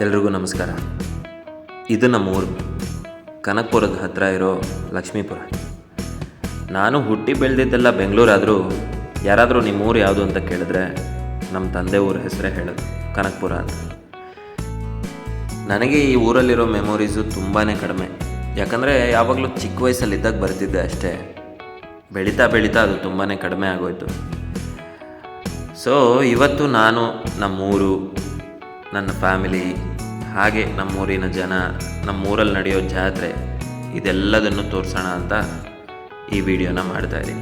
ಎಲ್ರಿಗೂ ನಮಸ್ಕಾರ. ಇದು ನಮ್ಮ ಊರು ಕನಕಪುರದ ಹತ್ತಿರ ಇರೋ ಲಕ್ಷ್ಮೀಪುರ. ನಾನು ಹುಟ್ಟಿ ಬೆಳೆದಿದ್ದೆಲ್ಲ ಬೆಂಗಳೂರಾದರೂ ಯಾರಾದರೂ ನಿಮ್ಮ ಊರು ಯಾವುದು ಅಂತ ಕೇಳಿದ್ರೆ ನಮ್ಮ ತಂದೆ ಊರ ಹೆಸರೇ ಹೇಳೋದು ಕನಕಪುರ ಅಂತ. ನನಗೆ ಈ ಊರಲ್ಲಿರೋ ಮೆಮೊರೀಸು ತುಂಬಾ ಕಡಿಮೆ. ಯಾಕಂದರೆ ಯಾವಾಗಲೂ ಚಿಕ್ಕ ವಯಸ್ಸಲ್ಲಿದ್ದಾಗ ಬರ್ತಿದ್ದೆ ಅಷ್ಟೇ. ಬೆಳೀತಾ ಬೆಳೀತಾ ಅದು ತುಂಬಾ ಕಡಿಮೆ ಆಗೋಯ್ತು. ಸೊ ಇವತ್ತು ನಾನು ನಮ್ಮೂರು ನನ್ನ ಫ್ಯಾಮಿಲಿ ಹಾಗೆ ನಮ್ಮೂರಿನ ಜನ ನಮ್ಮೂರಲ್ಲಿ ನಡೆಯೋ ಜಾತ್ರೆ ಇದೆಲ್ಲದನ್ನು ತೋರಿಸೋಣ ಅಂತ ಈ ವಿಡಿಯೋನ ಮಾಡ್ತಾ ಇದ್ದೀನಿ.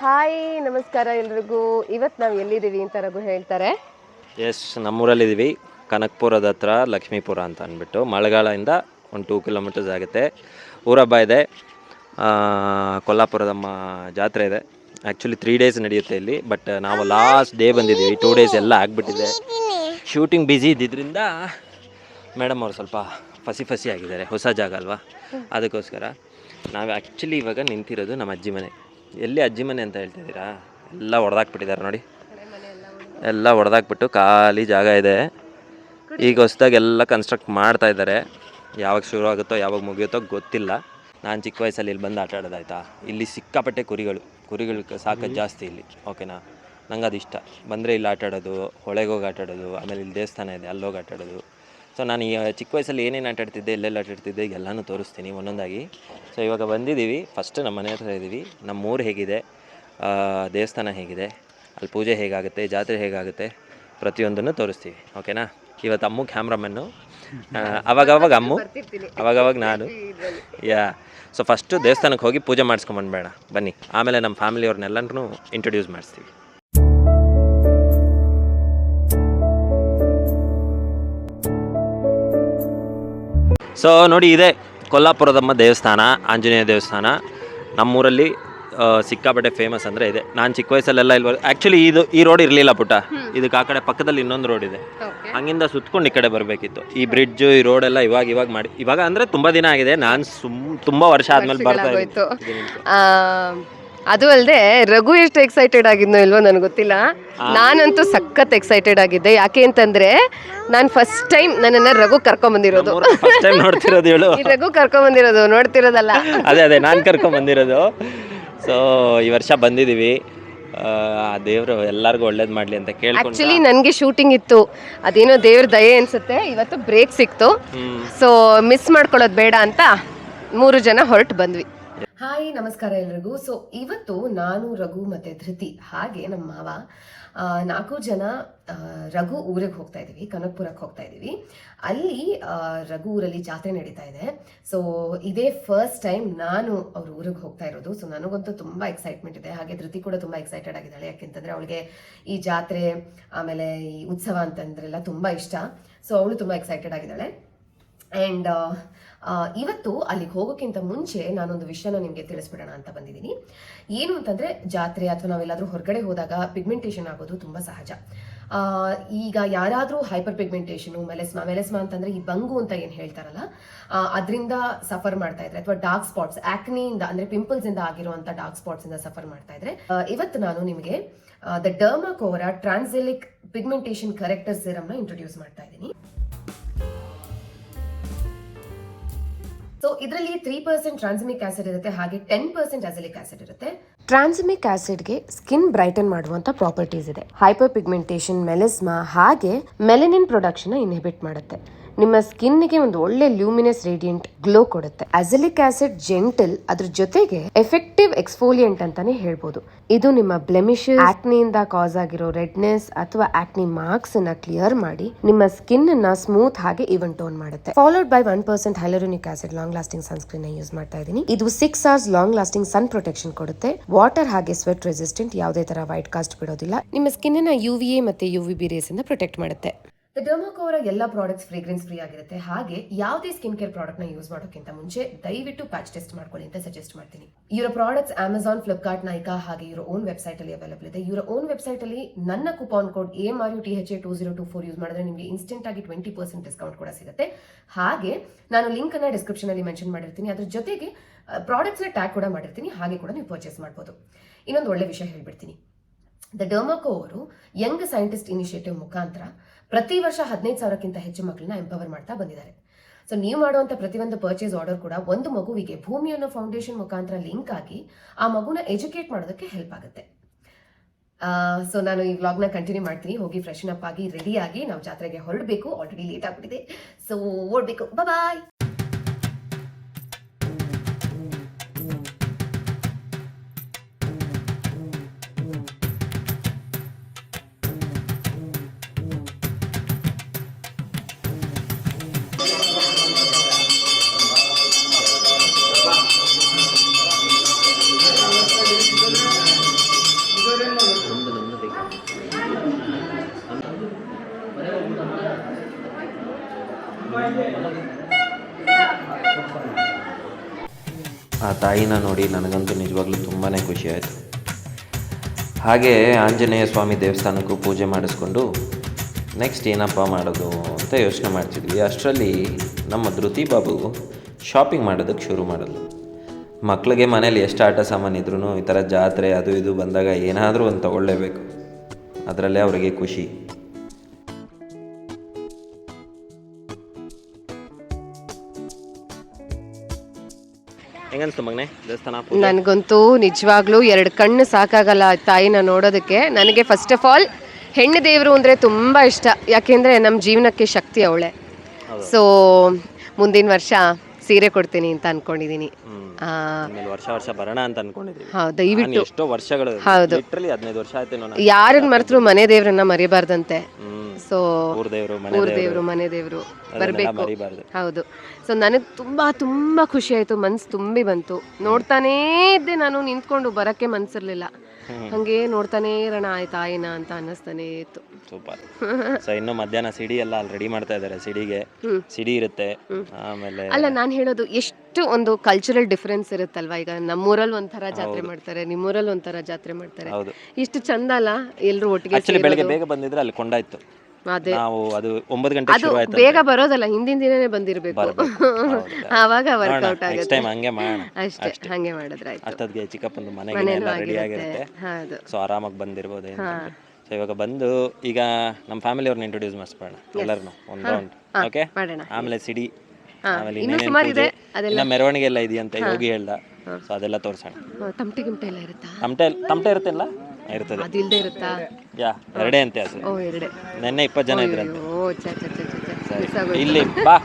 ಹಾಯ್ ನಮಸ್ಕಾರ ಎಲ್ರಿಗೂ. ಇವತ್ತು ನಾವು ಎಲ್ಲಿದ್ದೀವಿ ಅಂತ ರಘು ಹೇಳ್ತಾರೆ. ಎಸ್ ನಮ್ಮೂರಲ್ಲಿದ್ದೀವಿ. ಕನಕ್ಪುರದ ಹತ್ರ ಲಕ್ಷ್ಮೀಪುರ ಅಂತ ಅಂದ್ಬಿಟ್ಟು. ಮಳೆಗಾಲದಿಂದ ಒಂದು ಟೂ ಕಿಲೋಮೀಟರ್ಸ್ ಆಗುತ್ತೆ. ಊರಬ್ಬ ಇದೆ. ಆ, ಕೊಲ್ಲಾಪುರದಮ್ಮ ಜಾತ್ರೆ ಇದೆ. ಆ್ಯಕ್ಚುಲಿ ತ್ರೀ ಡೇಸ್ ನಡೆಯುತ್ತೆ ಇಲ್ಲಿ ಬಟ್ ನಾವು ಲಾಸ್ಟ್ ಡೇ ಬಂದಿದ್ದೀವಿ. ಟೂ ಡೇಸ್ ಎಲ್ಲ ಆಗಿಬಿಟ್ಟಿದೆ. ಶೂಟಿಂಗ್ ಬ್ಯುಸಿ ಇದ್ದಿದ್ದರಿಂದ ಮೇಡಮ್ ಅವರು ಸ್ವಲ್ಪ ಫಸಿ ಫಸಿ ಆಗಿದ್ದಾರೆ. ಹೊಸ ಜಾಗ ಅಲ್ವಾ? ಅದಕ್ಕೋಸ್ಕರ ನಾವು ಆ್ಯಕ್ಚುಲಿ ಇವಾಗ ನಿಂತಿರೋದು ನಮ್ಮ ಅಜ್ಜಿ ಮನೆ. ಎಲ್ಲಿ ಅಜ್ಜಿ ಮನೆ ಅಂತ ಹೇಳ್ತಿದ್ದೀರಾ ಎಲ್ಲ ಹೊಡೆದಾಕ್ಬಿಟ್ಟಿದ್ದಾರೆ ನೋಡಿ. ಎಲ್ಲ ಹೊಡೆದಾಕ್ಬಿಟ್ಟು ಖಾಲಿ ಜಾಗ ಇದೆ. ಈಗ ಹೊಸ್ದಾಗಿ ಎಲ್ಲ ಕನ್ಸ್ಟ್ರಕ್ಟ್ ಮಾಡ್ತಾ ಇದ್ದಾರೆ. ಯಾವಾಗ ಶುರು ಆಗುತ್ತೋ ಯಾವಾಗ ಮುಗಿಯುತ್ತೋ ಗೊತ್ತಿಲ್ಲ. ನಾನು ಚಿಕ್ಕ ವಯಸ್ಸಲ್ಲಿ ಇಲ್ಲಿ ಬಂದು ಆಟ ಆಡೋದಾಯ್ತಾ ಇಲ್ಲಿ ಸಿಕ್ಕಾಪಟ್ಟೆ ಕುರಿಗಳು. ಕುರಿಗಳು ಸಾಕೋದು ಜಾಸ್ತಿ ಇಲ್ಲಿ. ಓಕೆನಾ ನಂಗೆ ಅದು ಇಷ್ಟ ಬಂದರೆ ಇಲ್ಲಿ ಆಟ ಆಡೋದು ಹೊಳೆಗೆ ಹೋಗಿ ಆಟ ಆಡೋದು ಆಮೇಲೆ ಇಲ್ಲಿ ದೇವಸ್ಥಾನ ಇದೆ ಅಲ್ಲೋಗಿ ಆಟ ಆಡೋದು ಸೊ ನಾನು ಈ ಚಿಕ್ಕ ವಯಸ್ಸಲ್ಲಿ ಏನೇನು ಆಟ ಆಡ್ತಿದ್ದೆ ಎಲ್ಲೆಲ್ಲ ಆಟ ಆಡ್ತಿದ್ದೆ ಈಗ ಎಲ್ಲನೂ ತೋರಿಸ್ತೀನಿ ಒಂದೊಂದಾಗಿ. ಸೊ ಇವಾಗ ಬಂದಿದ್ದೀವಿ ಫಸ್ಟ್ ನಮ್ಮ ಮನೆ ಹತ್ರ ಇದ್ದೀವಿ ನಮ್ಮ ಊರು ಹೇಗಿದೆ ಆ, ದೇವಸ್ಥಾನ ಹೇಗಿದೆ ಅಲ್ಲಿ ಪೂಜೆ ಹೇಗಾಗುತ್ತೆ ಜಾತ್ರೆ ಹೇಗಾಗುತ್ತೆ ಪ್ರತಿಯೊಂದನ್ನು ತೋರಿಸ್ತೀವಿ. ಓಕೆನಾ ಇವತ್ತು ಅಮ್ಮು ಕ್ಯಾಮ್ರಾಮನ್ನು ಅವಾಗವಾಗ ಅಮ್ಮು ಅವಾಗವಾಗ ನಾನು. ಯಾ ಸೊ ಫಸ್ಟು ದೇವಸ್ಥಾನಕ್ಕೆ ಹೋಗಿ ಪೂಜೆ ಮಾಡಿಸ್ಕೊಂಬಂದ್ಬೇಡ ಬನ್ನಿ. ಆಮೇಲೆ ನಮ್ಮ ಫ್ಯಾಮಿಲಿಯವ್ರನ್ನೆಲ್ಲರೂ ಇಂಟ್ರೊಡ್ಯೂಸ್ ಮಾಡಿಸ್ತೀವಿ. ಸೊ ನೋಡಿ, ಇದೆ ಕೊಲ್ಲಾಪುರದಮ್ಮ ದೇವಸ್ಥಾನ, ಆಂಜನೇಯ ದೇವಸ್ಥಾನ. ನಮ್ಮೂರಲ್ಲಿ ಸಿಕ್ಕಾಪಟ್ಟೆ ಫೇಮಸ್ ಅಂದರೆ ಇದೆ. ನಾನು ಚಿಕ್ಕ ವಯಸ್ಸಲ್ಲೆಲ್ಲ ಇಲ್ಲಿ ಆ್ಯಕ್ಚುಲಿ ಇದು ಈ ರೋಡ್ ಇರಲಿಲ್ಲ ಪುಟ್ಟ ಇದಕ್ಕೆ ಆ ಕಡೆ ಪಕ್ಕದಲ್ಲಿ ಇನ್ನೊಂದು ರೋಡ್ ಇದೆ. ಹಂಗಿಂದ ಸುತ್ಕೊಂಡು ಈ ಕಡೆ ಬರಬೇಕಿತ್ತು. ಈ ಬ್ರಿಡ್ಜು ಈ ರೋಡ್ ಎಲ್ಲ ಇವಾಗ ಇವಾಗ ಮಾಡಿ ಇವಾಗ ಅಂದರೆ ತುಂಬ ದಿನ ಆಗಿದೆ. ನಾನು ಸುಮ್ ತುಂಬ ವರ್ಷ ಆದ್ಮೇಲೆ ಬರ್ತಾ. ಇದ್ದೀನಿ. ಅದು ಅಲ್ಲದೆ ರಘು ಎಷ್ಟು ಎಕ್ಸೈಟೆಡ್ ಆಗಿದ್ನೋ ಇಲ್ವೋ ನನಗೆ ಗೊತ್ತಿಲ್ಲ. ನಾನಂತೂ ಸಖತ್ ಎಕ್ಸೈಟೆಡ್ ಆಗಿದ್ದೆ. ಯಾಕೆ ಅಂತಂದ್ರೆ ನಾನು ಫಸ್ಟ್ ಟೈಮ್ ನನ್ನನ್ನ ರಘು ಕರ್ಕೊಂಬಂದಿರೋದು ಫಸ್ಟ್ ಟೈಮ್ ನೋಡ್ತಿರೋದು ಹೇಳು. ಈ ರಘು ಕರ್ಕೊಂಬಂದಿರೋದು ನೋಡ್ತಿರೋದಲ್ಲ. ಅದೇ ಅದೇ ನಾನು ಕರ್ಕೊಂಡ್ ಬಂದಿರೋದು. ಸೊ ಈ ವರ್ಷ ಬಂದಿದ್ದೀವಿ. ಆ ದೇವರು ಎಲ್ಲರಿಗೂ ಒಳ್ಳೇದು ಮಾಡಲಿ ಅಂತ ಕೇಳಿ ಆಕ್ಚುಲಿ ನನಗೆ ಶೂಟಿಂಗ್ ಇತ್ತು. ಅದೇನೋ ದೇವ್ರ ದಯೆ ಅನ್ಸುತ್ತೆ. ಇವತ್ತು ಬ್ರೇಕ್ ಸಿಕ್ತು. ಸೊ ಮಿಸ್ ಮಾಡ್ಕೊಳ್ಳೋದು ಬೇಡ ಅಂತ ಮೂರು ಜನ ಹೊರಟು ಬಂದ್ವಿ. ಹಾಯ್, ನಮಸ್ಕಾರ ಎಲ್ರಿಗೂ. ಸೊ ಇವತ್ತು ನಾನು ರಘು ಮತ್ತೆ ಧೃತಿ, ಹಾಗೆ ನಮ್ಮ ಮಾವ ನಾಲ್ಕು ಜನ ರಘು ಊರಿಗೆ ಹೋಗ್ತಾ ಇದೀವಿ ಕನಕಪುರಕ್ಕೆ ಹೋಗ್ತಾ ಇದೀವಿ. ಅಲ್ಲಿ ರಘು ಊರಲ್ಲಿ ಜಾತ್ರೆ ನಡೀತಾ ಇದೆ. ಸೊ ಇದೇ ಫಸ್ಟ್ ಟೈಮ್ ನಾನು ಅವ್ರ ಊರಿಗೆ ಹೋಗ್ತಾ ಇರೋದು. ಸೊ ನನಗಂತೂ ತುಂಬಾ ಎಕ್ಸೈಟ್ಮೆಂಟ್ ಇದೆ. ಹಾಗೆ ಧೃತಿ ಕೂಡ ತುಂಬಾ ಎಕ್ಸೈಟೆಡ್ ಆಗಿದ್ದಾಳೆ. ಯಾಕೆಂತಂದ್ರೆ ಅವಳಿಗೆ ಈ ಜಾತ್ರೆ, ಆಮೇಲೆ ಈ ಉತ್ಸವ ಅಂತಂದ್ರೆಲ್ಲ ತುಂಬಾ ಇಷ್ಟ. ಸೊ ಅವಳು ತುಂಬಾ ಎಕ್ಸೈಟೆಡ್ ಆಗಿದ್ದಾಳೆ. ಆ್ಯಂಡ್ ಇವತ್ತು ಅಲ್ಲಿಗೆ ಹೋಗೋಕ್ಕಿಂತ ಮುಂಚೆ ನಾನೊಂದು ವಿಷಯನ ನಿಮಗೆ ತಿಳಿಸ್ಬಿಡೋಣ ಅಂತ ಬಂದಿದ್ದೀನಿ. ಏನು ಅಂತಂದ್ರೆ, ಜಾತ್ರೆ ಅಥವಾ ನಾವೆಲ್ಲಾದರೂ ಹೊರಗಡೆ ಹೋದಾಗ ಪಿಗ್ಮೆಂಟೇಷನ್ ಆಗೋದು ತುಂಬ ಸಹಜ. ಈಗ ಯಾರಾದರೂ ಹೈಪರ್ ಪಿಗ್ಮೆಂಟೇಷನು ಮೆಲೆಸ್ಮಾ ಮೆಲೆಸ್ಮಾ ಅಂತಂದ್ರೆ ಈ ಬಂಗು ಅಂತ ಏನು ಹೇಳ್ತಾರಲ್ಲ ಅದರಿಂದ ಸಫರ್ ಮಾಡ್ತಾ ಇದ್ರೆ, ಅಥವಾ ಡಾರ್ಕ್ ಸ್ಪಾಟ್ಸ್ ಆಕ್ನಿಯಿಂದ ಅಂದರೆ ಪಿಂಪಲ್ಸ್ ಇಂದ ಆಗಿರುವಂಥ ಡಾರ್ಕ್ ಸ್ಪಾಟ್ಸ್ ಇಂದ ಸಫರ್ ಮಾಡ್ತಾ ಇದ್ರೆ ಇವತ್ತು ನಾನು ನಿಮಗೆ ದ ಡರ್ಮಾ ಕೋವರ ಟ್ರಾನ್ಸೆಲಿಕ್ ಪಿಗ್ಮೆಂಟೇಷನ್ ಕರೆಕ್ಟರ್ ಸಿರಮ್ನ ಇಂಟ್ರೊಡ್ಯೂಸ್ ಮಾಡ್ತಾ ಇದ್ದೀನಿ. ಸೊ ಇದರಲ್ಲಿ ತ್ರೀ ಪರ್ಸೆಂಟ್ ಟ್ರಾನ್ಸಮಿಕ್ ಆಸಿಡ್ ಇರುತ್ತೆ, ಹಾಗೆ ಟೆನ್ ಪರ್ಸೆಂಟ್ ಅಸಲಿಕ್ ಆಸಿಡ್ ಇರುತ್ತೆ. ಟ್ರಾನ್ಸಮಿಕ್ ಆಸಿಡ್ಗೆ ಸ್ಕಿನ್ ಬ್ರೈಟನ್ ಮಾಡುವಂತ ಪ್ರಾಪರ್ಟೀಸ್ ಇದೆ. ಹೈಪರ್ ಪಿಗ್ಮೆಂಟೇಷನ್ ಮೆಲೆಸ್ಮಾ ಹಾಗೆ ಮೆಲೆನಿನ್ ಪ್ರೊಡಕ್ಷನ್ ಇನ್ಹಿಬಿಟ್ ಮಾಡುತ್ತೆ. ನಿಮ್ಮ ಸ್ಕಿನ್ಗೆ ಒಂದು ಒಳ್ಳೆ ಲ್ಯೂಮಿನಸ್ ರೇಡಿಯಂಟ್ ಗ್ಲೋ ಕೊಡುತ್ತೆ. ಅಜಲಿಕ್ ಆಸಿಡ್ ಜೆಂಟಲ್ ಅದ್ರ ಜೊತೆಗೆ ಎಫೆಕ್ಟಿವ್ ಎಕ್ಸ್ಫೋಲಿಯಂಟ್ ಅಂತಾನೆ ಹೇಳ್ಬೋದು. ಇದು ನಿಮ್ಮ ಬ್ಲೆಮಿಶ್ ಆಕ್ನಿಯಿಂದ ಕಾಸ್ ಆಗಿರೋ ರೆಡ್ನೆಸ್ ಅಥವಾ ಆಕ್ನಿ ಮಾರ್ಕ್ಸ್ ಅನ್ನ ಕ್ಲಿಯರ್ ಮಾಡಿ ನಿಮ್ಮ ಸ್ಕಿನ್ ಅನ್ನ ಸ್ಮೂತ್ ಹಾಗೆ ಇವನ್ ಟೋನ್ ಮಾಡುತ್ತೆ. Followed by one percent hyaluronic acid long lasting sunscreen use ಮಾಡ್ತಾ ಇದ್ದೀನಿ. ಇದು six hours long lasting sun protection ಕೊಡುತ್ತೆ. ವಾಟರ್ ಹಾಗೆ ಸ್ವೆಟ್ ರೆಸಿಸ್ಟೆಂಟ್ ಯಾವುದೇ ತರ ವೈಟ್ ಕಾಸ್ಟ್ ಬಿಡೋದಿಲ್ಲ. ನಿಮ್ಮ ಸ್ಕಿನ್ನ ಯು ವಿ ಎ ಮತ್ತೆ ಯು ವಿ ಬಿ ರೇಸ್ ಇಂದ ಪ್ರೊಟೆಕ್ಟ್ ಮಾಡುತ್ತೆ. ಡರ್ಮಾಕೋರ ಎಲ್ಲ ಪ್ರಾಡಕ್ಟ್ಸ್ ಫ್ರೇಗ್ರೆನ್ಸ್ ಫ್ರೀ ಆಗಿರುತ್ತೆ. ಹಾಗೆ ಯಾವುದೇ ಸ್ಕಿನ್ ಕೇರ್ ಪ್ರಾಡಕ್ಟ್ನ ಯೂಸ್ ಮಾಡೋಕ್ಕಿಂತ ಮುಂಚೆ ದಯವಿಟ್ಟು ಪ್ಯಾಚ್ ಟೆಸ್ಟ್ ಮಾಡ್ಕೊಳ್ಳಿ ಅಂತ ಸಜೆಸ್ಟ್ ಮಾಡ್ತೀನಿ. ಇವರ ಪ್ರಾಡಕ್ಟ್ಸ್ ಅಮೆಝಾನ್ ಫ್ಲಿಪ್ಕಾರ್ಟ್ ನೈಕಾ ಹಾಗೆ ಇವರ ಓನ್ ವೆಬ್ಸೈಟ್ ಅಲ್ಲಿ ಅವೈಲಬಲ್ ಇದೆ. ಇವರ ಓನ್ ವೆಬ್ಸೈಟ್ ಅಲ್ಲಿ ನನ್ನ coupon code A R U T H A two zero two four use ಮಾಡಿದ್ರೆ ನಿಮಗೆ ಇನ್ಸ್ಟೆಂಟ್ ಆಗಿ ಟ್ವೆಂಟಿ ಪರ್ಸೆಂಟ್ ಡಿಸ್ಕೌಂಟ್ ಕೂಡ ಸಿಗುತ್ತೆ. ಹಾಗೆ ನಾನು ಲಿಂಕ್ ಅನ್ನ ಡಿಸ್ಕ್ರಿಪ್ಷನ್ ಅಲ್ಲಿ ಮೆನ್ಷನ್ ಮಾಡಿರ್ತೀನಿ. ಅದ್ರ ಜೊತೆಗೆ ಪ್ರಾಡಕ್ಟ್ಸ್ನ ಟ್ಯಾಗ್ ಕೂಡ ಮಾಡಿರ್ತೀನಿ. ಹಾಗೆ ಕೂಡ ನೀವು ಪರ್ಚೇಸ್ ಮಾಡ್ಬೋದು. ಇನ್ನೊಂದು ಒಳ್ಳೆ ವಿಷಯ ಹೇಳ್ಬಿಡ್ತೀನಿ. ದ ಡರ್ಮಾಕೋ ಅವರು ಯಂಗ್ ಸೈಂಟಿಸ್ಟ್ ಇನಿಷಿಯೇಟಿವ್ ಮುಖಾಂತರ ಪ್ರತಿ ವರ್ಷ ಹದಿನೈದು ಸಾವಿರಕ್ಕಿಂತ ಹೆಚ್ಚು ಮಕ್ಕಳನ್ನ ಎಂಪವರ್ ಮಾಡ್ತಾ ಬಂದಿದ್ದಾರೆ. ಸೊ ನೀವು ಮಾಡುವಂತ ಪ್ರತಿಯೊಂದು ಪರ್ಚೇಸ್ ಆರ್ಡರ್ ಕೂಡ ಒಂದು ಮಗುವಿಗೆ ಭೂಮಿ ಅನ್ನೋ ಫೌಂಡೇಶನ್ ಮುಖಾಂತರ ಲಿಂಕ್ ಆಗಿ ಆ ಮಗುನ ಎಜುಕೇಟ್ ಮಾಡೋದಕ್ಕೆ ಹೆಲ್ಪ್ ಆಗುತ್ತೆ. ಸೊ ನಾನು ಈ ವ್ಲಾಗ್ನ ಕಂಟಿನ್ಯೂ ಮಾಡ್ತೀನಿ. ಹೋಗಿ ಫ್ರೆಶ್ ಅಪ್ ಆಗಿ ರೆಡಿಯಾಗಿ ನಾವು ಜಾತ್ರೆಗೆ ಹೊರಡಬೇಕು. ಆಲ್ರೆಡಿ ಲೇಟ್ ಆಗ್ಬಿಟ್ಟಿದೆ. ಸೊ ಓಡ್ಬೇಕು. ಬಾಯ್ ತಾಯಿನ ನೋಡಿ ನನಗಂತೂ ನಿಜವಾಗ್ಲೂ ತುಂಬಾ ಖುಷಿ ಆಯಿತು. ಹಾಗೆ ಆಂಜನೇಯ ಸ್ವಾಮಿ ದೇವಸ್ಥಾನಕ್ಕೂ ಪೂಜೆ ಮಾಡಿಸ್ಕೊಂಡು ನೆಕ್ಸ್ಟ್ ಏನಪ್ಪ ಮಾಡೋದು ಅಂತ ಯೋಚನೆ ಮಾಡ್ತಿದ್ವಿ. ಅಷ್ಟರಲ್ಲಿ ನಮ್ಮ ಧೃತಿ ಬಾಬು ಶಾಪಿಂಗ್ ಮಾಡೋದಕ್ಕೆ ಶುರು ಮಾಡಿದ್ಲು. ಮಕ್ಕಳಿಗೆ ಮನೇಲಿ ಎಷ್ಟು ಆಟ ಸಾಮಾನು ಇದ್ರೂ ಈ ಥರ ಜಾತ್ರೆ ಅದು ಇದು ಬಂದಾಗ ಏನಾದರೂ ಒಂದು ತಗೊಳ್ಳೇಬೇಕು. ಅದರಲ್ಲೇ ಅವರಿಗೆ ಖುಷಿ. ಹೆಂಗನ್ಸ್ತು ಮಗನೆ? ದೇವಸ್ಥಾನ ನನಗಂತೂ ನಿಜವಾಗ್ಲೂ ಎರಡು ಕಣ್ಣು ಸಾಕಾಗಲ್ಲ ತಾಯಿನ ನೋಡೋದಕ್ಕೆ. ನನಗೆ ಫಸ್ಟ್ ಆಫ್ ಆಲ್ ಹೆಣ್ಣು ದೇವರು ಅಂದರೆ ತುಂಬ ಇಷ್ಟ. ಯಾಕೆಂದರೆ ನಮ್ಮ ಜೀವನಕ್ಕೆ ಶಕ್ತಿ ಅವಳೆ. ಸೊ ಮುಂದಿನ ವರ್ಷ ಸೀರೆ ಕೊಡ್ತೀನಿ ಅಂತ ಅನ್ಕೊಂಡಿದ್ದೀನಿ ಆ, ಆಮೇಲೆ ವರ್ಷ ವರ್ಷ ಬರೋಣ ಅಂತ ಅನ್ಕೊಂಡಿದ್ದೀವಿ ಹಾ, ದಯವಿಟ್ಟು. ನಾನು ಎಷ್ಟೋ ವರ್ಷಗಳು ಹೌದು. ಲಿಟ್ರಲಿ ಹದಿನೈದು ವರ್ಷ ಆಯ್ತು ನಾನು. ಯಾರನ್ನ ಮರೆತರು ಮನೆ ದೇವ್ರನ್ನ ಮರಿಬಾರ್ದಂತೆ. ಹ್ಮ್. ಸೊ ಊರ್ ದೇವ್ರು. ಮನೆ ದೇವರು. ಬರಬೇಕು. ಹೌದು. ಸೊ ನನಗೆ ತುಂಬಾ ತುಂಬಾ ಖುಷಿ ಆಯ್ತು. ಮನ್ಸು ತುಂಬಿ ಬಂತು. ನೋಡ್ತಾನೇ ಇದ್ದೆ ನಾನು ನಿಂತ್ಕೊಂಡು ಬರಕ್ಕೆ ಮನ್ಸಿರ್ಲಿಲ್ಲ. ಹಂಗೆ ನೋಡ್ತಾನೇ ಇರೋಣ ಆಯ್ತಾ ಆಯ್ನ ಅಂತ ಅನ್ನಿಸ್ತಾನೆ ಇತ್ತು. ಸೂಪರ್. ಸೊ ಇನ್ನು ಮಧ್ಯಾಹ್ನ ಸಿಡಿ ಎಲ್ಲ ಅಲ್ಲಿ ರೆಡಿ ಮಾಡ್ತಾ ಇದ್ದಾರೆ ಸಿಡಿಗೆ. ಸಿಡಿ ಇರುತ್ತೆ. ಆಮೇಲೆ ಅಲ್ಲ ನಾನು ಹೇಳೋದು ಎಷ್ಟು ಒಂದು ಕಲ್ಚರಲ್ ಡಿಫ್ರೆನ್ಸ್ ಇರುತ್ತಲ್ವಾ? ಈಗ ನಮ್ಮೂರಲ್ಲಿ ಒಂಥರ ಜಾತ್ರೆ ಮಾಡ್ತಾರೆ ನಿಮ್ಮೂರಲ್ಲಿ ಒಂಥರ ಜಾತ್ರೆ ಮಾಡ್ತಾರೆ. ಇಷ್ಟು ಚಂದ ಅಲ್ಲ? ಎಲ್ರು ಒಟ್ಟಿಗೆ ಆಕ್ಚುಲಿ ಬೆಳಗ್ಗೆ ಬೇಗ ಬಂದಿದ್ರೆ ಅಲ್ಲಿ ಕೊಂಡಾಯ್ತು ನಾವು ಅದು ಒಂಬತ್ತು ಗಂಟೆ ಶುರು ಆಯ್ತು ಬೇಗ ಬರೋದಲ್ಲ ಹಿಂದಿನ ದಿನನೇ ಬಂದಿರಬೇಕು. ಆವಾಗ ವರ್ಕೌಟ್ ಆಗುತ್ತೆ. ಟೈಮ್ ಹಂಗೆ ಮಾಡೋಣ. ಅಷ್ಟೇ ಹಂಗೆ ಮಾಡಿದ್ರೆ ಆಯ್ತು. ಅಷ್ಟೊತ್ತಿಗೆ ಚಿಕ್ಕಪ್ಪಂದು ಮನೆಗೆ ಎಲ್ಲ ರೆಡಿ ಆಗಿರುತ್ತೆ. ಹೌದು. ಸೊ ಆರಾಮಾಗಿ ಬಂದಿರ್ಬೋದು ಸೊ ಇವಾಗ ಬಂದು ಈಗ ನಮ್ಮ ಫ್ಯಾಮಿಲಿ ಅವ್ರನ್ನ ಇಂಟ್ರೊಡ್ಯೂಸ್ ಮಾಡಿಸ್ಬೇಡ ಎಲ್ಲರನ್ನು ಒಂದು ರೌಂಡ್ ಓಕೆ ಆಮೇಲೆ ಸಿಡಿ ಆಮೇಲೆ ಇನ್ನೂ ಇನ್ನೇನೇನ್ ಸುಮಾರು ಇದೆ, ಪೂಜೆ ಇನ್ನ ಮೆರವಣಿಗೆ ಎಲ್ಲ ಇದೆಯಂತೆ ಯೋಗಿ ಹೇಳ್ದ. ಸೊ ಅದೆಲ್ಲ ತೋರಿಸೋಣ. ತಮಟೆ ಗಿಮಟೆ ಎಲ್ಲ ಇರುತ್ತಾ? ತಮಟೆ ತಮಟೆ ಇರುತ್ತಲ್ಲ ಇರ್ತದೆ. ಇರುತ್ತಾ? ಯಾ ಎರಡೇ ಅಂತೆ ಅದು ಓ ಎರಡೆ. ನೆನ್ನೆ ಇಪ್ಪತ್ತು ಜನ ಇದ್ರಂತೆ ಓ ಚ ಚ ಚ ಚ ಚ miss ಆಗೋಯ್ತು. ಇಲ್ಲಿ ಬಾ.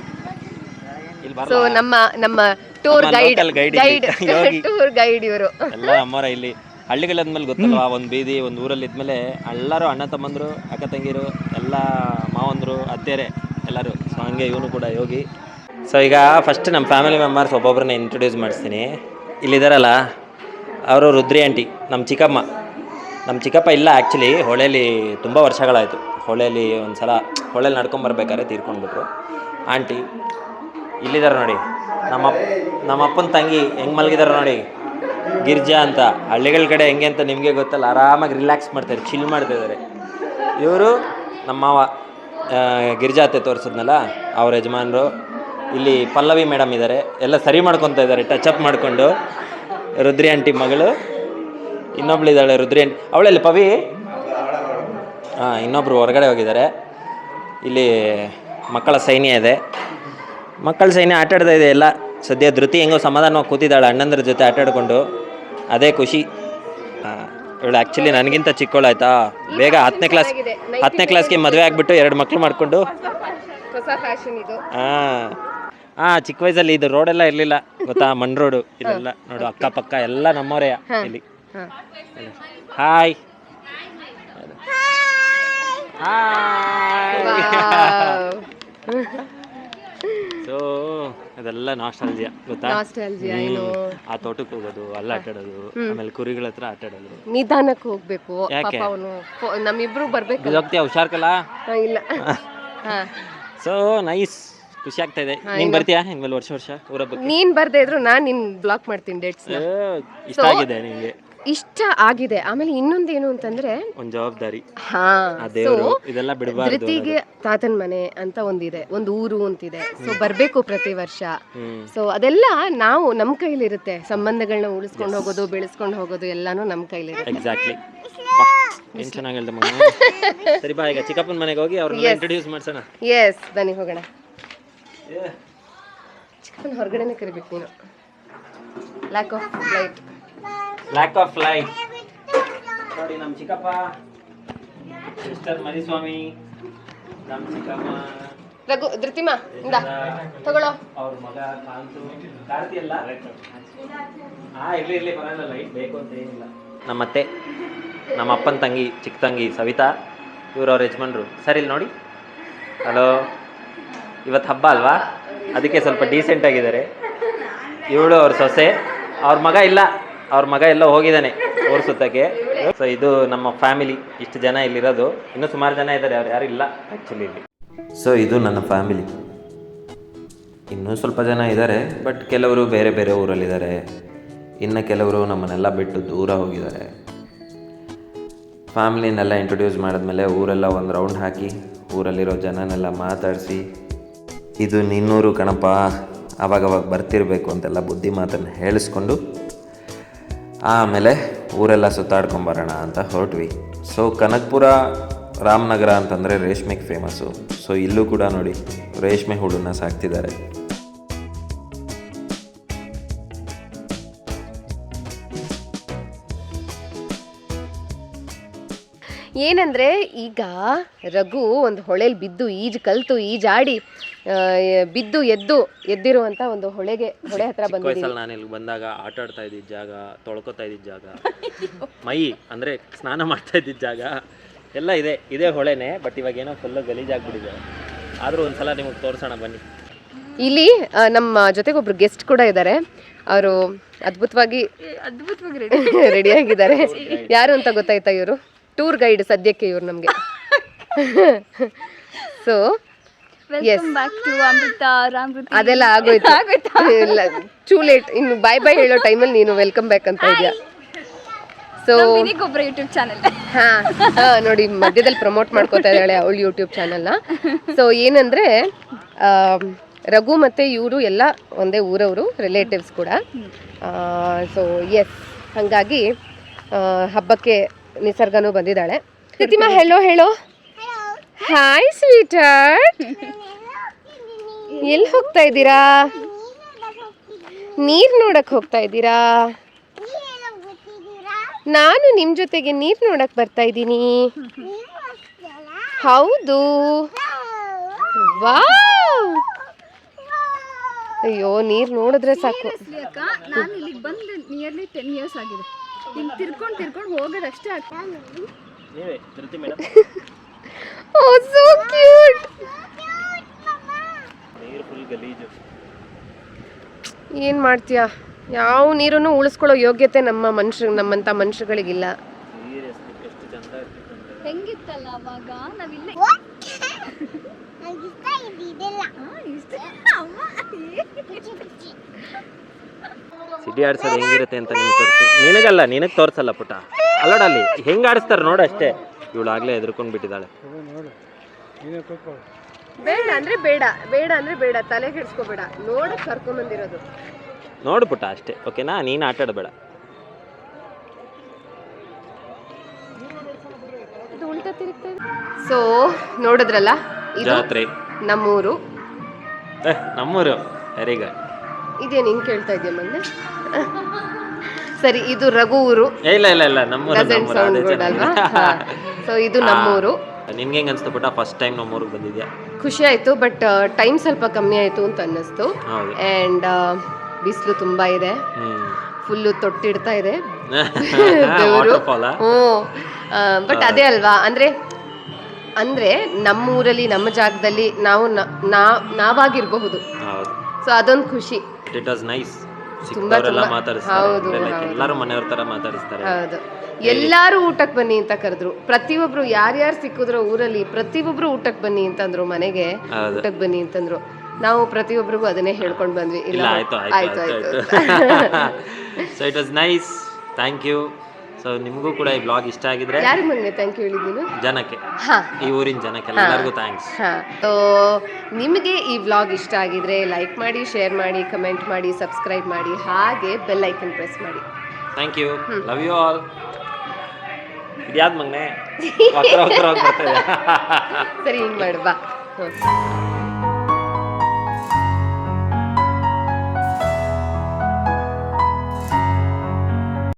ಇಲ್ಲಿ ಸೊ ಬರಲ್ಲ ನಮ್ಮ ನಮ್ಮ ಟೂರ್ ನಮ್ಮ ಗೈಡ್ local guide ಗೈಡ್ ಇಲ್ಲಿ, ಯೋಗಿ. ಟೂರ್ ಗೈಡ್ ಇವರು. ಎಲ್ಲ ಅಮ್ಮರ ಇಲ್ಲಿ. ಹಳ್ಳಿಗಳಾದ್ಮೇಲೆ ಗೊತ್ತಲ್ವಾ? ಒಂದು ಬೀದಿ ಒಂದು ಊರಲ್ಲಿ ಇದ್ಮೇಲೆ ಎಲ್ಲರೂ ಅಣ್ಣ ತಮ್ಮಂದ್ರು ಅಕ್ಕ ತಂಗಿರು ಎಲ್ಲ ಮಾವಂದ್ರು ಅತ್ತೆಯರೇ ಎಲ್ಲರೂ. ಸೊ ಹಂಗೆ ಇವನು ಕೂಡ ಯೋಗಿ. ಸೊ ಈಗ ಫಸ್ಟ್ ನಮ್ಮ ಫ್ಯಾಮಿಲಿ ಮೆಂಬರ್ಸ್ ಒಬ್ಬೊಬ್ಬರನ್ನ ಇಂಟ್ರೊಡ್ಯೂಸ್ ಮಾಡಿಸ್ತೀನಿ. ಇಲ್ಲಿದ್ದಾರಲ್ಲ ಅವರು ರುದ್ರಿ ಆಂಟಿ ನಮ್ಮ ಚಿಕ್ಕಮ್ಮ. ನಮ್ಮ ಚಿಕ್ಕಪ್ಪ ಇಲ್ಲ ಆ್ಯಕ್ಚುಲಿ ಹೊಳೆಯಲ್ಲಿ ತುಂಬ ವರ್ಷಗಳಾಯಿತು. ಹೊಳೆಯಲ್ಲಿ ಒಂದು ಸಲ ಹೊಳೆಯಲ್ಲಿ ನಡ್ಕೊಂಬರ್ಬೇಕಾದ್ರೆ ತೀರ್ಕೊಂಡ್ಬಿಟ್ರು. ಆಂಟಿ ಇಲ್ಲಿದ್ದಾರೆ ನೋಡಿ. ನಮ್ಮ ನಮ್ಮ ಅಪ್ಪನ ತಂಗಿ ಹೆಂಗೆ ಮಲಗಿದ್ದಾರೆ ನೋಡಿ. ಗಿರ್ಜಾ ಅಂತ. ಹಳ್ಳಿಗಳ ಕಡೆ ಹೆಂಗೆ ಅಂತ ನಿಮಗೆ ಗೊತ್ತಲ್ಲ, ಆರಾಮಾಗಿ ರಿಲ್ಯಾಕ್ಸ್ ಮಾಡ್ತಾರೆ ಚಿಲ್ ಮಾಡ್ತಿದ್ದಾರೆ. ಇವರು ನಮ್ಮ ಮಾವ ಗಿರ್ಜಾ ಅತ್ತೆ ತೋರಿಸಿದ್ನಲ್ಲ, ಅವ್ರ ಯಜಮಾನರು. ಇಲ್ಲಿ ಪಲ್ಲವಿ ಮೇಡಮ್ ಇದ್ದಾರೆ ಎಲ್ಲ ಸರಿ ಮಾಡ್ಕೊತಾ ಇದ್ದಾರೆ ಟಚ್ ಅಪ್ ಮಾಡಿಕೊಂಡು. ರುದ್ರಿ ಆಂಟಿ ಮಗಳು. ಇನ್ನೊಬ್ಳು ಇದ್ದಾಳೆ ರುದ್ರಿ ಆಂಟಿ ಅವಳಲ್ಲಿ ಪವಿ? ಹಾಂ ಇನ್ನೊಬ್ರು ಹೊರಗಡೆ ಹೋಗಿದ್ದಾರೆ. ಇಲ್ಲಿ ಮಕ್ಕಳ ಸೈನ್ಯ ಇದೆ. ಮಕ್ಕಳ ಸೈನ್ಯ ಆಟಾಡ್ತಾ ಇದೆ ಎಲ್ಲ. ಸದ್ಯ ಧೃತಿ ಹೆಂಗೋ ಸಮಾಧಾನವಾಗಿ ಕೂತಿದ್ದಾಳೆ ಅಣ್ಣಂದ್ರ ಜೊತೆ ಆಟ ಆಡ್ಕೊಂಡು. ಅದೇ ಖುಷಿ. ಇವಳು ಆ್ಯಕ್ಚುಲಿ ನನಗಿಂತ ಚಿಕ್ಕವಳಾಯ್ತಾ ಬೇಗ ಹತ್ತನೇ ಕ್ಲಾಸ್ ಹತ್ತನೇ ಕ್ಲಾಸ್ಗೆ ಮದುವೆ ಆಗಿಬಿಟ್ಟು ಎರಡು ಮಕ್ಕಳು ಮಾಡಿಕೊಂಡು. ಹಾಂ ಹಾಂ ಚಿಕ್ಕ ವಯಸ್ಸಲ್ಲಿ ಇದು ರೋಡೆಲ್ಲ ಇರಲಿಲ್ಲ. ಗೊತ್ತಾ? ಮಣ್ ರೋಡು ಇಲ್ಲೆಲ್ಲ ನೋಡು ಅಕ್ಕಪಕ್ಕ ಎಲ್ಲ ನಮ್ಮವರೇ ಇಲ್ಲಿ. ಹಾಯ್ ಹಾಯ್ ಸೊ ಅದೆಲ್ಲ ನಾಸ್ಟಾಲ್ಜಿಯಾ ಗೊತ್ತಾ? ಏನು? ಆ ತೋಟಕ್ಕೆ ಹೋಗೋದು ಅಲ್ಲ ಆಟಾಡೋದು ಆಮೇಲೆ ಕುರಿಗಳ ಹತ್ರ ಆಟಾಡೋದು. ನಿಧಾನಕ್ಕೆ ಹೋಗ್ಬೇಕು. ಯಾಕೆ? ಪಾಪ ಅವನು ನಮ್ಮಿಬ್ರು ಬರ್ಬೇಕು. ಹೋಗ್ತೀಯ ಹುಷಾರ್ಕಲ್ಲ? ಹಾ, ಇಲ್ಲ. ಹಾ. ಸೊ ನೈಸ್ ಖುಷಿ ಆಗ್ತಾ ಇದೆ. ನೀನ್ ಬರ್ತೀಯಾ? ಇನ್ಮೇಲೆ ವರ್ಷ ವರ್ಷ ಊರ ನೀನ್ ಬರ್ದೇ ಇದ್ರು ನಾನ್ ನಿನ್ ಬ್ಲಾಕ್ ಮಾಡ್ತೀನಿ ಡೇಟ್ಸ್ ಇಷ್ಟ ಆಗಿದೆ ನಿಂಗೆ. ಇಷ್ಟ ಆಗಿದೆ. ಆಮೇಲೆ ಇನ್ನೊಂದೇನು ಅಂತಂದ್ರೆ ಒಂದ್ ಜವಾಬ್ದಾರಿ. ಹಾ ಆ ದೇವರು ಇದೆಲ್ಲ ಬಿಡಬಾರ್ದು ಧೃತಿಗೆ ತಾತನ್ ಮನೆ ಅಂತ ಒಂದಿದೆ. ಒಂದು ಊರು ಅಂತಿದೆ. ಸೊ ಬರ್ಬೇಕು ಪ್ರತಿ ವರ್ಷ. ಸೊ ಅದೆಲ್ಲ ನಾವು ನಮ್ಮ ಕೈಲಿರುತ್ತೆ. ಸಂಬಂಧಗಳನ್ನ ಉಳಿಸ್ಕೊಂಡು ಹೋಗೋದು ಬೆಳೆಸ್ಕೊಂಡು ಹೋಗೋದು ಎಲ್ಲಾನು ನಮ್ಮ ಕೈಲಿರುತ್ತೆ. ಎಕ್ಸಾಕ್ಟ್ಲಿ ಅಪ್ಪ ಏನು ಚೆನ್ನಾಗಿ ಹೇಳ್ದೆ ಮಗ? ಸರಿ ಬಾ ಈಗ ಚಿಕ್ಕಪ್ಪನ ಮನೆಗೆ ಹೋಗಿ ಅವ್ರನ್ನ ಇಂಟ್ರೊಡ್ಯೂಸ್ ಮಾಡ್ಸೋಣ. ಎಸ್ ಬನ್ನಿ ಹೋಗೋಣ. ಚಿಕ್ಕಪ್ಪನ ಹೊರಗಡೆನೆ ಕರಿಬೇಕು ನೀನು. Lack of light lack of life ನೋಡಿ ನಮ್ಮ ಚಿಕ್ಕಪ್ಪ ಸಿಸ್ಟರ್ ಮರಿಸ್ವಾಮಿ ನಮ್ಮ ಚಿಕ್ಕಮ್ಮ ರಘು ಧೃತಿಮಾ ಇಂದ. ತಗೊಳ್ಳೋ. ಅವ್ರ ಮಗ ಕಾಂತು ಕಾರ್ತಿ ಅಲ್ಲ ಹಾ ಇರ್ಲಿ ಇರ್ಲಿ ಬರಲ್ಲ ಲೈಟ್ ಬೇಕು ಅಂತ ಏನಿಲ್ಲ. ನಮ್ಮ ಅತ್ತೆ ನಮ್ಮ ಅಪ್ಪನ ತಂಗಿ ಚಿಕ್ಕ ತಂಗಿ ಸವಿತಾ ಇವರು ಅವ್ರ ಯಜಮಾನ್ರು. ಸರಿ ಇಲ್ಲಿ ನೋಡಿ. ಹಲೋ ಇವತ್ತು ಹಬ್ಬ ಅಲ್ವಾ? ಅದಕ್ಕೆ ಸ್ವಲ್ಪ ಡೀಸೆಂಟ್ ಆಗಿದ್ದಾರೆ. ಇವಳು ಅವ್ರ ಸೊಸೆ. ಅವ್ರ ಮಗ ಇಲ್ಲ. ಅವ್ರ ಮಗ ಎಲ್ಲ ಹೋಗಿದ್ದಾನೆ ಓರ್ಸುತ್ತಕ್ಕೆ. ಸೊ ಇದು ನಮ್ಮ ಫ್ಯಾಮಿಲಿ ಇಷ್ಟು ಜನ ಇಲ್ಲಿರೋದು. ಇನ್ನೂ ಸುಮಾರು ಜನ ಇದ್ದಾರೆ. ಅವ್ರು ಯಾರು ಇಲ್ಲ ಆ್ಯಕ್ಚುಲಿ ಇಲ್ಲಿ. ಸೊ ಇದು ನನ್ನ ಫ್ಯಾಮಿಲಿ ಇನ್ನೂ ಸ್ವಲ್ಪ ಜನ ಇದ್ದಾರೆ ಬಟ್ ಕೆಲವರು ಬೇರೆ ಬೇರೆ ಊರಲ್ಲಿದ್ದಾರೆ. ಇನ್ನು ಕೆಲವರು ನಮ್ಮನ್ನೆಲ್ಲ ಬಿಟ್ಟು ದೂರ ಹೋಗಿದ್ದಾರೆ. ಫ್ಯಾಮಿಲಿನೆಲ್ಲ ಇಂಟ್ರೊಡ್ಯೂಸ್ ಮಾಡಿದ್ಮೇಲೆ ಊರೆಲ್ಲ ಒಂದು ರೌಂಡ್ ಹಾಕಿ, ಊರಲ್ಲಿರೋ ಜನನೆಲ್ಲ ಮಾತಾಡಿಸಿ, ಇದು ನಿನ್ನೂರು ಕಣಪ್ಪ ಆವಾಗವಾಗ ಬರ್ತಿರಬೇಕು ಅಂತೆಲ್ಲ ಬುದ್ಧಿ ಮಾತನ್ನು ಹೇಳಿಸ್ಕೊಂಡು ಆಮೇಲೆ ಊರೆಲ್ಲ ಸುತ್ತಾಡ್ಕೊಂಬರೋಣ ಅಂತ ಹೊರಟ್ವಿ. ಸೊ ಕನಕಪುರ, ರಾಮನಗರ ಅಂತಂದರೆ ರೇಷ್ಮೆಗೆ ಫೇಮಸ್ಸು ಸೊ ಇಲ್ಲೂ ಕೂಡ ನೋಡಿ, ರೇಷ್ಮೆ ಹುಡನ್ನ ಸಾಕ್ತಿದ್ದಾರೆ. ಏನಂದ್ರೆ ಈಗ ರಘು ಒಂದು ಹೊಳೆಲಿ ಬಿದ್ದು ಈಜು ಕಲಿತು ಈಜಾಡಿ ಬಿದ್ದು ಎದ್ದು ಎದ್ದಿರುವಂತ ಒಂದು ಹೊಳೆಗೆ ಹೊಳೆ ಹತ್ರ ನಾನು ಇಲ್ಲಿ ಬಂದಾಗ ಆಟ ಆಡ್ತಾ ಇದ್ದಿದ್ದ ಜಾಗ ತೊಳ್ಕೊತಾ ಇದ್ದಿದ್ದ ಜಾಗ ಮೈ ಅಂದ್ರೆ ಸ್ನಾನ ಮಾಡ್ತಾ ಇದ್ದಿದ್ದ ಜಾಗ ಎಲ್ಲ ಇದೆ ಇದೇ ಹೊಳೆನೆ ಬಟ್ ಇವಾಗ ಏನೋ ಫುಲ್ಲು ಗಲೀಜಾಗ್ಬಿಟ್ಟಿದೆ. ಆದರೂ ಒಂದ್ಸಲ ನಿಮಗೆ ತೋರಿಸೋಣ ಬನ್ನಿ. ಇಲ್ಲಿ ನಮ್ಮ ಜೊತೆಗೆ ಒಬ್ರು ಗೆಸ್ಟ್ ಕೂಡ ಇದ್ದಾರೆ. ಅವರು ಅದ್ಭುತವಾಗಿ ಅದ್ಭುತವಾಗಿ ರೆಡಿ ಆಗಿದ್ದಾರೆ. ಯಾರು ಅಂತ ಗೊತ್ತಾಯ್ತಾ ಇವರು? ಟೂರ್ ಗೈಡ್ ಸದ್ಯಕ್ಕೆ ಇವ್ರು ನಮಗೆ. So welcome back to Amrutha Ramrutha ಅದೆಲ್ಲ ಆಗೋಯ್ತು. ಇಲ್ಲ ಟೂ ಲೇಟ್ ಇನ್ನು ಬಾಯ್ ಬಾಯ್ ಹೇಳೋ ಟೈಮಲ್ಲಿ ನೀನು ವೆಲ್ಕಮ್ ಬ್ಯಾಕ್ ಅಂತ ಇದೆಯಾ? ಸೊ ಗೊಬ್ಬರ ಯೂಟ್ಯೂಬ್ ಚಾನಲ್ ಹಾ ನೋಡಿ ಮಧ್ಯದಲ್ಲಿ ಪ್ರಮೋಟ್ ಮಾಡ್ಕೋತಾ ಇದ್ದಾಳೆ ಅವಳು ಯೂಟ್ಯೂಬ್ ಚಾನಲ್ನ ಸೊ ಏನಂದ್ರೆ ರಘು ಮತ್ತೆ ಇವರು ಎಲ್ಲ ಒಂದೇ ಊರವರು ರಿಲೇಟಿವ್ಸ್ ಕೂಡ. ಸೊ ಎಸ್ ಹಾಗಾಗಿ ಹಬ್ಬಕ್ಕೆ ನಿಸರ್ಗನೂ ಬಂದಿದ್ದಾಳೆ. ಪ್ರತಿಮಾ ಹೆಲೋ ಹೇಳೋ ಹಾಯ್ ಸ್ವೀಟರ್ ಎಲ್ಲಿ ಹೋಗ್ತಾ ಇದ್ದೀರಾ? ನೀರ್ ನೋಡಕ್ ಹೋಗ್ತಾ ಇದ್ದೀರಾ? ನಾನು ನಿಮ್ ಜೊತೆಗೆ ನೀರ್ ನೋಡಕ್ ಬರ್ತಾ ಇದ್ದೀನಿ. ಹೌದು. ವಾವ್. ಅಯ್ಯೋ ನೀರ್ ನೋಡಿದ್ರೆ ಸಾಕು. ಅಕ್ಕ ನಾನು ಇಲ್ಲಿಗೆ ಬಂದು ನಿಯರ್ಲಿ ಟೆನ್ ಇಯರ್ಸ್ ಆಗಿದೆ. ಇಲ್ಲಿ ತಿರ್ಕೊಂಡು ತಿರ್ಕೊಂಡು ಹೋಗೋದಷ್ಟೇ ಆಗ್ತದೆ ಓ ಸೋ ಕ್ಯೂಟ್ ನೀರು ಫುಲ್ ಗಲೀಜು. ಏನ್ ಮಾಡ್ತೀಯಾ? ಯಾವ ನೀರನ್ನು ಉಳಿಸ್ಕೊಳ್ಳೋ ಯೋಗ್ಯತೆ ನಮ್ಮ ಮನುಷ್ಯ ನಮ್ಮಂತ ಮನುಷ್ಯಗಳಿಗಿಲ್ಲ. ಸಿಡಿ ಹೆಂಗಿತ್ತಲ್ಲ ಅವಾಗ? ನಾವಿಲ್ಲೇ ಆಡ್ಸೋದು ಹೆಂಗಿರುತ್ತೆ ಅಂತ ನಿಮ್ಗೆ ತೋರಿಸಿ ನಿನಗಲ್ಲ ನಿನಗೆ ತೋರಿಸಲ್ಲ ಪುಟ. ಅಲ್ಲೋಡ ಅಲ್ಲಿ ಹೆಂಗೆ ಆಡಿಸ್ತಾರೆ ನೋಡು ಅಷ್ಟೇ. ಇವಳು ಹೆದರ್ಕೊಂಡ್ ಬಿಟ್ಟಿದ್ದಾಳೆ. ಬೇಡ ಅಂದ್ರೆ ಬೇಡ ಬೇಡ ಅಂದ್ರೆ ಬೇಡ ತಲೆ ಕೆಡ್ಸ್ಕೋಬೇಡ. ನೋಡಕ್ ಕರ್ಕೊಂಡ್ ಬಂದಿರೋದು. ನೋಡು ಪುಟ್ಟ ಅಷ್ಟೇ ಓಕೆನಾ ನೀನು ಆಟ ಆಡಬೇಡ. ಸೊ ನೋಡಿದ್ರಲ್ಲ ಇದು ಜಾತ್ರೆ. ನಮ್ಮೂರು. ಏ ನಮ್ಮೂರು? ವೆರಿ ಗುಡ್ ಇದೇನು ಹಿಂಗ್ ಕೇಳ್ತಾ ಇದೆಯಾ ಮೊನ್ನೆ? ಸರಿ ಇದು ರಘು ಊರು. ಏ ಇಲ್ಲ ಇಲ್ಲ ಇಲ್ಲ ನಮ್ಮೂರು ನಮ್ಮೂರು ಸೌಂಡ್ ಅದೇ ಗುಡ್ ಅಲ್ವಾ? ಸೊ ಇದು ನಮ್ಮೂರು. ನಿನ್ಗೆ ಹೆಂಗ್ ಅನ್ಸ್ತು ಪುಟ್ಟ? ಫಸ್ಟ್ ಟೈಮ್ ನಮ್ಮೂರಿಗೆ ಬಂದಿದ್ಯಾ? ಖುಷಿ ಆಯ್ತು ಬಟ್ ಟೈಮ್ ಸ್ವಲ್ಪ ಕಮ್ಮಿ ಆಯ್ತು ಅಂತ ಅನ್ನಿಸ್ತು. ಹೌದು. ಆ್ಯಂಡ್ ಬಿಸಿಲು ತುಂಬಾ ಇದೆ. ಫುಲ್ ಫುಲ್ಲು ತೊಟ್ಟಿಡ್ತಾ ಇದೆ. ಹ್ಞೂ. ಬಟ್ ಅದೇ ಅಲ್ವಾ? ಅಂದ್ರೆ ಅಂದ್ರೆ ನಮ್ಮ ಊರಲ್ಲಿ ನಮ್ಮ ಜಾಗದಲ್ಲಿ ನಾವು ನಾವಾಗಿರ್ಬಹುದು ನಾ- ನಾವಾಗಿರಬಹುದು. ಹೌದು. ಸೊ ಅದೊಂದು ಖುಷಿ. ಇಟ್ ವಾಸ್ ನೈಸ್ ತುಂಬಾ ಸಿಕ್ಕವರೆಲ್ಲ ತುಂಬಾ- ಮಾತಾಡಿಸ್ತಾರೆ ಹೌದು, ಅಂದ್ರೆ like ಎಲ್ಲರೂ ಮನೆಯವ್ರ ತರ ಮಾತಾಡಿಸ್ತಾರೆ ಹೌದು. ಎಲ್ಲಾರು ಊಟಕ್ಕೆ ಬನ್ನಿ ಅಂತ ಕರೆದ್ರು. ಪ್ರತಿಯೊಬ್ರು ಯಾರ್ಯಾರು ಸಿಕ್ಕಿದ್ರು ಊರಲ್ಲಿ ಪ್ರತಿಯೊಬ್ರು ಊಟಕ್ಕೆ ಬನ್ನಿ ಅಂತಂದ್ರು ಮನೆಗೆ. ಊಟಕ್ಕೆ ಬನ್ನಿ ಅಂತಂದ್ರು ನಾವು ಪ್ರತಿಯೊಬ್ಬರಿಗೂ ಅದನ್ನೇ ಹೇಳ್ಕೊಂಡು ಬಂದ್ವಿ. ಇಲ್ಲ ಆಯ್ತು ಆಯ್ತು ಆಯ್ತು so it was nice thank you so ನಿಮಗೂ ಕೂಡ ಈ ಬ್ಲಾಗ್ ಇಷ್ಟ ಆಗಿದ್ರೆ ಯಾರಿಗೆ ಮೊನ್ನೆ ಥ್ಯಾಂಕ್ ಯು ಹೇಳಿದ್ದೀನಿ ಜನಕ್ಕೆ. ಹಾ. ಈ ಊರಿನ ಜನಕ್ಕೆ ಎಲ್ಲರಿಗೂ ಥ್ಯಾಂಕ್ಸ್ ಹಾ. ಸೊ ನಿಮಗೆ ಈ ಬ್ಲಾಗ್ ಇಷ್ಟ ಆಗಿದ್ರೆ ಲೈಕ್ ಮಾಡಿ ಶೇರ್ ಮಾಡಿ ಕಮೆಂಟ್ ಮಾಡಿ ಸಬ್ಸ್ಕ್ರೈಬ್ ಮಾಡಿ ಹಾಗೆ ಬೆಲ್ ಐಕನ್ ಪ್ರೆಸ್ ಮಾಡಿ. Thank you love you all ಇದ್ಯಾವ್ದು ಮಗನೆ ವಕ್ರ ವಕ್ರ ಹೋಗಿ ಬರ್ತಾ ಇದೆ ಸರಿ ಹಿಂಗ್ ಮಾಡು ಬಾ ಹ್ಮ್.